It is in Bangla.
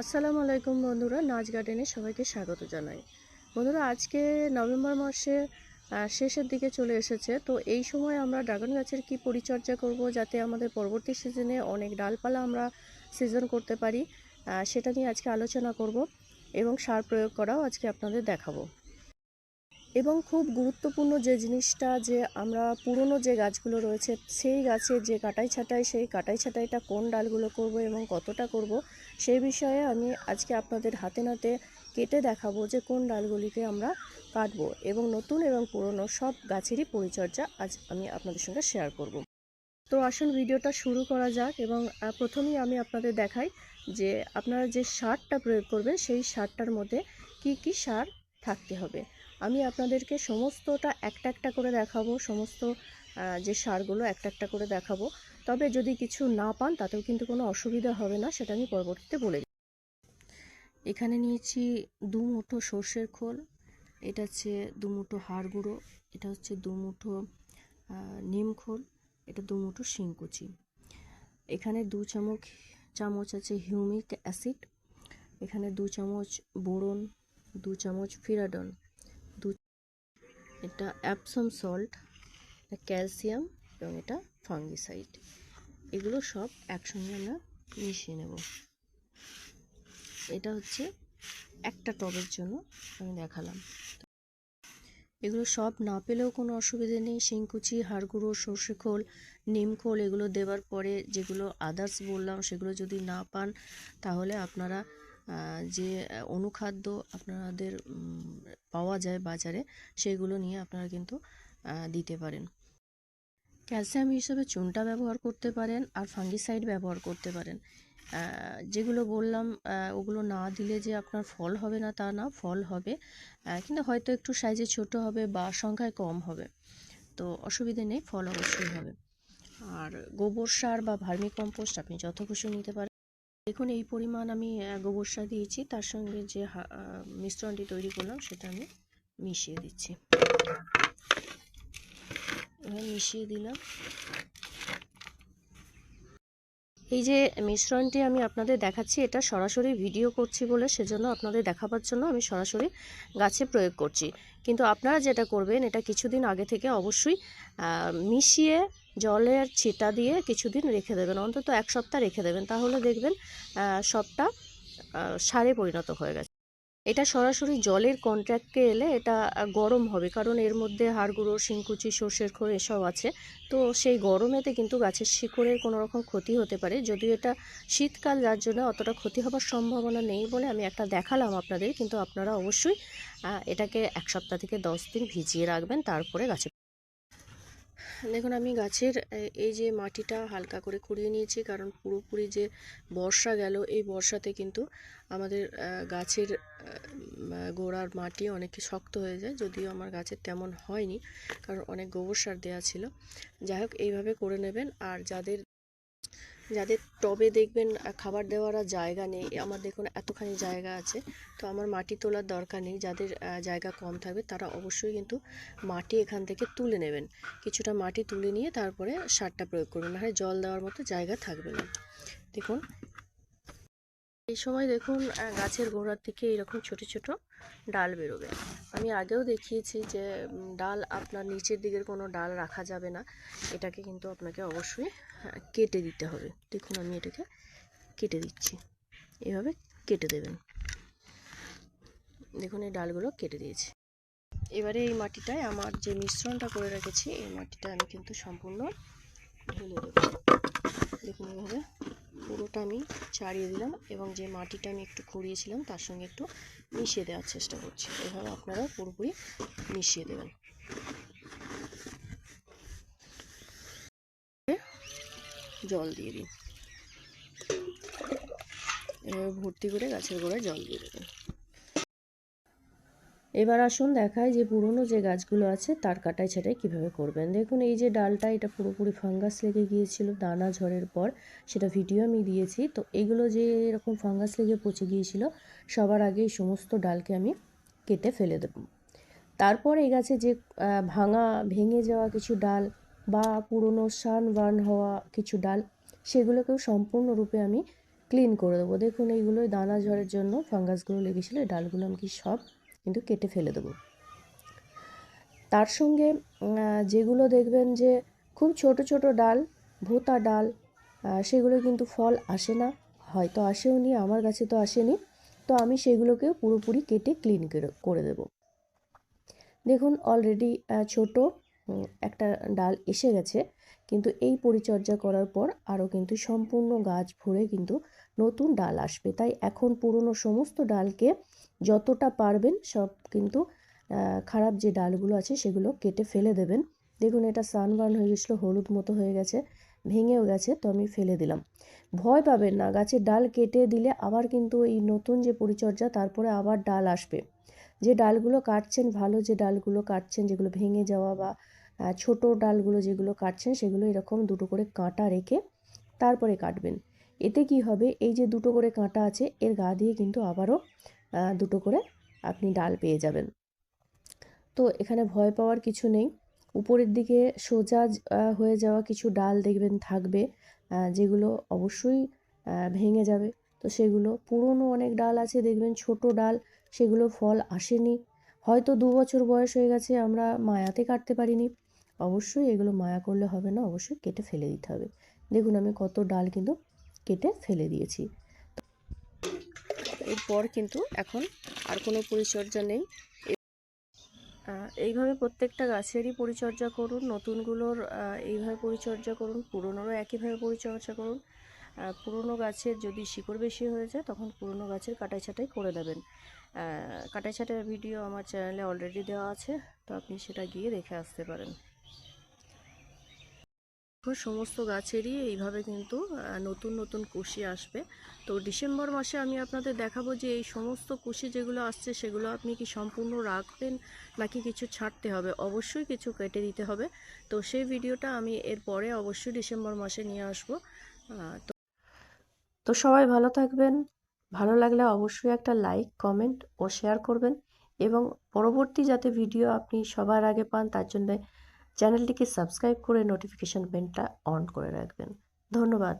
আসসালামু আলাইকুম বন্ধুরা, নাচ গার্ডেনে সবাইকে স্বাগত জানাই। বন্ধুরা, আজকে নভেম্বর মাসে শেষের দিকে চলে এসেছে। তো এই সময় আমরা ড্রাগন গাছের কি পরিচর্যা করব যাতে আমাদের পরবর্তী সিজনে অনেক ডালপালা আমরা সিজন করতে পারি সেটা নিয়ে আজকে আলোচনা করব এবং সার প্রয়োগ করাও আজকে আপনাদের দেখাবো। এবং খুব গুরুত্বপূর্ণ যে জিনিসটা যে আমরা পুরনো যে গাছগুলো রয়েছে, সেই গাছের যে কাটাই ছাটাই, সেই কাটাই ছাটাইটা কোন ডালগুলো করব এবং কতটা করব সেই বিষয়ে আমি আজকে আপনাদের হাতে নাতে কেটে দেখাবো যে কোন ডালগুলিকে আমরা কাটবো এবং নতুন এবং পুরনো সব গাছেরই পরিচর্যা আজ আমি আপনাদের সঙ্গে শেয়ার করব। তো আসুন ভিডিওটা শুরু করা যাক এবং প্রথমেই আমি আপনাদের দেখাই যে আপনারা যে সারটা প্রয়োগ করবেন, সেই সারটার মধ্যে কি কি সার থাকতে হবে। আমি আপনাদেরকে সমস্তটা একটা একটা করে দেখাবো, সমস্ত যে সারগুলো একটা একটা করে দেখাবো। তবে যদি কিছু না পান, তাতেও কিন্তু কোনো অসুবিধা হবে না, সেটা আমি পরবর্তীতে বলে। এখানে নিয়েছি দু মুঠো সর্ষের খোল, এটা হচ্ছে দু মুঠো হাড় গুঁড়ো এটা হচ্ছে দু মুঠো নিম খোল, এটা দু মুঠো শিংকুচি। এখানে দু চামচ চামচ আছে হিউমিক অ্যাসিড, এখানে দু চামচ বোরন, দু চামচ ফিরাডন এটা অ্যাপসম সল্ট ক্যালসিয়াম এবং এটা ফাঙ্গিসাইড এগুলো সব একসঙ্গে আমরা মিশিয়ে নেব। এটা হচ্ছে একটা টবের জন্য আমি দেখালাম। এগুলো সব না পেলেও কোনো অসুবিধে নেই। শিংকুচি হাড়গুঁড়ো, সর্ষে খোল, নিম খোল এগুলো দেওয়ার পরে যেগুলো আদার্স বললাম সেগুলো যদি না পান তাহলে আপনারা যে অনুখাদ্য আপনাদের পাওয়া যায় বাজারে, সেগুলো নিয়ে আপনারা কিন্তু দিতে পারেন। ক্যালসিয়াম হিসেবে চুনটা ব্যবহার করতে পারেন আর ফাঙ্গিসাইড ব্যবহার করতে পারেন। যেগুলো বললাম ওগুলো না দিলে যে আপনার ফল হবে না তা না, ফল হবে। কিন্তু হয়তো একটু সাইজে ছোট হবে বা সংখ্যায় কম হবে। তো অসুবিধে নেই, ফল অবশ্যই হবে। আর গোবর সার বা ভার্মি কম্পোস্ট আপনি যত খুশি নিতে পারেন। দেখুন, এই পরিমাণ আমি গোবর সার দিয়েছি। তার সঙ্গে যে মিশ্রণটি তৈরি করলাম, সেটা আমি মিশিয়ে দিচ্ছি। মিশিয়ে দিলাম। এই যে মিশ্রণটি আমি আপনাদের দেখাচ্ছি, এটা সরাসরি ভিডিও করছি বলে সেজন্য আপনাদের দেখাবার জন্য আমি সরাসরি গাছে প্রয়োগ করছি। কিন্তু আপনারা যেটা করবেন, এটা কিছুদিন আগে থেকে অবশ্যই মিশিয়ে জলের ছিটা দিয়ে কিছুদিন রেখে দেবেন, অন্তত এক সপ্তাহ রেখে দেবেন, তাহলে দেখবেন সবটা সারে পরিণত হয়ে গেছে। এটা সরাসরি জলের কন্ট্রাক্টে এলে এটা গরম হবে, কারণ এর মধ্যে হাড়গুঁড়ো, শিংকুচি, সর্ষের খোল এসব আছে। তো সেই গরমেতে কিন্তু গাছের শিকড়ের কোনো রকম ক্ষতি হতে পারে, যদিও এটা শীতকাল, যার জন্য অতটা ক্ষতি হবার সম্ভাবনা নেই বলে আমি একটা দেখালাম আপনাদের, কিন্তু আপনারা অবশ্যই এটাকে এক সপ্তাহ থেকে দশ দিন ভিজিয়ে রাখবেন, তারপরে গাছে দেখুন, আমি গাছের এই যে মাটিটা হালকা করে খুঁড়িয়ে নিয়েছি, কারণ পুরোপুরি যে বর্ষা গেল, এই বর্ষাতে কিন্তু আমাদের গাছের গোড়ার মাটি অনেক শক্ত হয়ে যায়, যদিও আমার গাছের তেমন হয়নি, কারণ অনেক গোবর সার দেওয়া ছিল। যাই হোক, এইভাবে করে নেবেন, আর যাদের যাদের টবে দেখবেন খাবার দেওয়ার আর জায়গা নেই আমার দেখুন এতখানি জায়গা আছে, তো আমার মাটি তোলার দরকার নেই, যাদের জায়গা কম থাকবে, তারা অবশ্যই কিন্তু মাটি এখান থেকে তুলে নেবেন। কিছুটা মাটি তুলে নিয়ে তারপরে সারটা প্রয়োগ করবেন, নাহলে জল দেওয়ার মতো জায়গা থাকবে না। দেখুন এই সময় দেখুন গাছের গোড়ার থেকে এরকম ছোট ছোট ডাল বেরোবে। আমি আগেও দেখিয়েছি যে ডাল আপনার নিচের দিকের কোনো ডাল রাখা যাবে না। এটাকে কিন্তু আপনাকে অবশ্যই আহ, কেটে দিতে হবে। দেখুন আমি এটাকে কেটে দিচ্ছি। এভাবে কেটে দেবেন। দেখুন এই ডালগুলো কেটে দিয়েছি। এবারে এই মাটিটায় আমার যে মিশ্রণটা করে রেখেছি এই মাটিটা আমি কিন্তু সম্পূর্ণ ঢেলে দেবো দেখুন এভাবে পুরোটা আমি ছাড়িয়ে দিলাম এবং যে মাটিটা আমি একটু খুঁড়িয়েছিলাম তার সঙ্গে একটু মিশিয়ে দেওয়ার চেষ্টা করছি। এভাবে আপনারা পুরোপুরি মিশিয়ে দেবেন। জল দিয়ে দিন এভাবে ভর্তি করে গাছের গোড়ায় জল দিয়ে দেবেন। এবার আসুন দেখায় যে পুরনো যে গাছগুলো আছে, তার কাটাই ছাটাই কীভাবে করবেন। দেখুন, এই যে ডালটা, এটা পুরোপুরি ফাঙ্গাস লেগে গিয়েছিল দানা ঝড়ের পর। সেটা ভিডিও আমি দিয়েছি। তো এগুলো যে এরকম ফাঙ্গাস লেগে পচে গিয়েছিল, সবার আগে এই সমস্ত ডালকে আমি কেটে ফেলে দেব। তারপর এই গাছে যে ভাঙা, ভেঙে যাওয়া কিছু ডাল বা পুরনো সান বার্ন হওয়া কিছু ডাল, সেগুলোকেও সম্পূর্ণরূপে আমি ক্লিন করে দেবো। দেখুন এইগুলো দানা ঝড়ের জন্য ফাঙ্গাসগুলো লেগেছিলো ডালগুলো আমি কি সব কিন্তু কেটে ফেলে দেবো। তার সঙ্গে যেগুলো দেখবেন যে খুব ছোট ছোট ডাল, ভোতা ডাল সেগুলো কিন্তু ফল আসে না, হয়তো আসেও নি, আমার কাছে তো আসেনি। তো আমি সেগুলোকে পুরোপুরি কেটে ক্লিন করে দেব। দেখুন অলরেডি ছোট একটা ডাল এসে গেছে। কিন্তু এই পরিচর্যা করার পর আরও কিন্তু সম্পূর্ণ গাছ ভরে কিন্তু নতুন ডাল আসবে। তাই এখন পুরনো সমস্ত ডালকে যতটা পারবেন সব কিন্তু খারাপ যে ডালগুলো আছে সেগুলো কেটে ফেলে দেবেন। দেখুন এটা সানবার্ন হয়ে গেছিল, হলুদ মতো হয়ে গেছে, ভেঙেও গেছে, তো আমি ফেলে দিলাম। ভয় পাবেন না, গাছের ডাল কেটে দিলে আবার কিন্তু এই নতুন যে পরিচর্যা, তারপরে আবার ডাল আসবে। যে ডালগুলো কাটছেন, ভালো যে ডালগুলো কাটছেন, যেগুলো ভেঙে যাওয়া বা ছোট ডালগুলো যেগুলো কাটছেন সেগুলো এরকম দুটো করে কাঁটা রেখে তারপরে কাটবেন। এতে কি হবে? এই যে দুটো করে কাঁটা আছে, এর গা দিয়ে কিন্তু আবারও দুটো করে আপনি ডাল পেয়ে যাবেন। তো এখানে ভয় পাওয়ার কিছু নেই। উপরের দিকে সোজা হয়ে যাওয়া কিছু ডাল দেখবেন থাকবে যেগুলো অবশ্যই ভেঙে যাবে। তো সেগুলো, পুরনো অনেক ডাল আছে দেখবেন, ছোট ডাল, সেগুলো ফল আসেনি। হয়তো দু বছর বয়স হয়ে গেছে, আমরা মায়াতে কাটতে পারিনি। অবশ্যই এগুলো মায়া করলে হবে না, অবশ্যই কেটে ফেলে দিতে হবে। দেখুন, আমি কত ডাল কিন্তু কেটে ফেলে দিয়েছি। এরপর কিন্তু এখন আর কোনো পরিচর্যা নেই। এইভাবে প্রত্যেকটা গাছেরই পরিচর্যা করুন, নতুনগুলোর এইভাবে পরিচর্যা করুন, পুরনোরও একইভাবে পরিচর্যা করুন। পুরনো গাছের যদি শিকড় বেশি হয়ে যায়, তখন পুরনো গাছের কাটাই ছাটাই করে দেবেন কাটাই ছাটাই ভিডিও আমার চ্যানেলে অলরেডি দেওয়া আছে, তো আপনি সেটা গিয়ে দেখে আসতে পারেন। সমস্ত গাছেরই এইভাবে কিন্তু নতুন নতুন কুশি আসবে। তো ডিসেম্বর মাসে আমি আপনাদের দেখাবো যে এই সমস্ত কুশি যেগুলো আসছে, সেগুলো আপনি কি সম্পূর্ণ রাখবেন নাকি কিছু ছাড়তে হবে? অবশ্যই কিছু কেটে দিতে হবে। তো সেই ভিডিওটা আমি এরপরে অবশ্যই ডিসেম্বর মাসে নিয়ে আসব। তো তো সবাই ভালো থাকবেন। ভালো লাগলে অবশ্যই একটা লাইক, কমেন্ট ও শেয়ার করবেন এবং পরবর্তী যাতে ভিডিও আপনি সবার আগে পান, তার জন্য চ্যানেলটিকে সাবস্ক্রাইব করে নোটিফিকেশান বেলটা অন করে রাখবেন। ধন্যবাদ।